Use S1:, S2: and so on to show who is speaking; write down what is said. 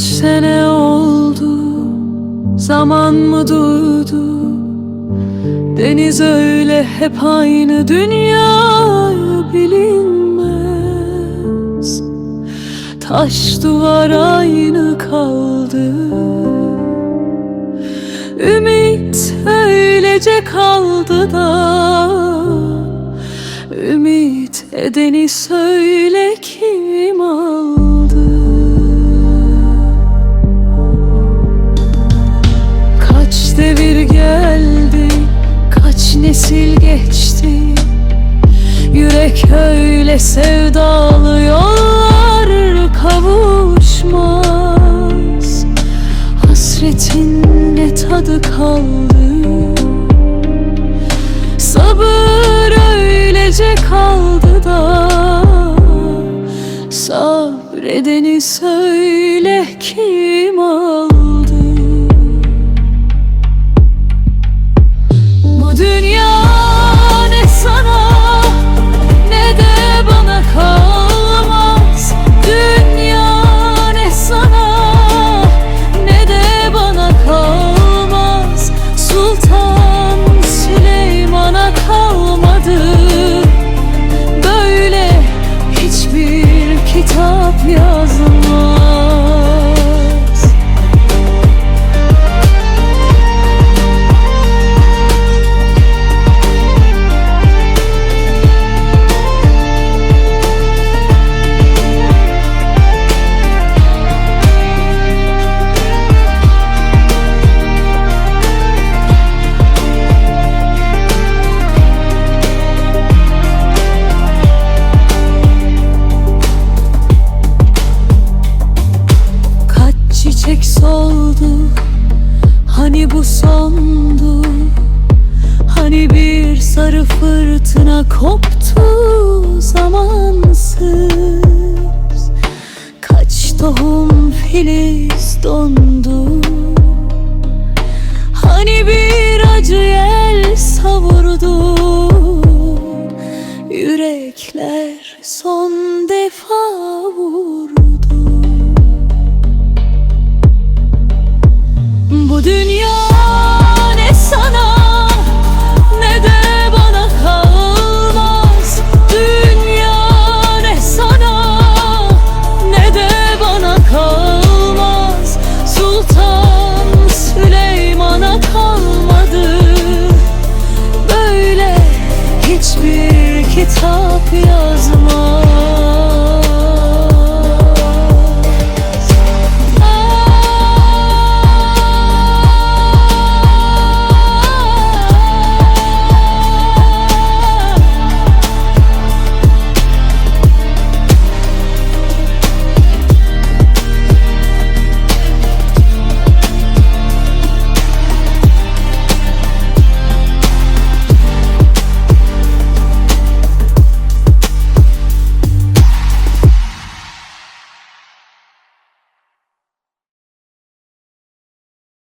S1: Kaç sene oldu? Zaman mı durdu? Deniz öyle hep aynı Dünyayı bilinmez. Taş duvar aynı kaldı. Ümit öylece kaldı da. Ümit edeni söyle kim aldı geçti. Yürek öyle sevdalı yollar kavuşmaz. Hasretin ne tadı kaldı? Sabır öylece kaldı da. Sabredeni söyle kim aldı You. Soldu Hani bu sondu Hani bir sarı fırtına koptu zamansız? Kaç tohum filiz dondu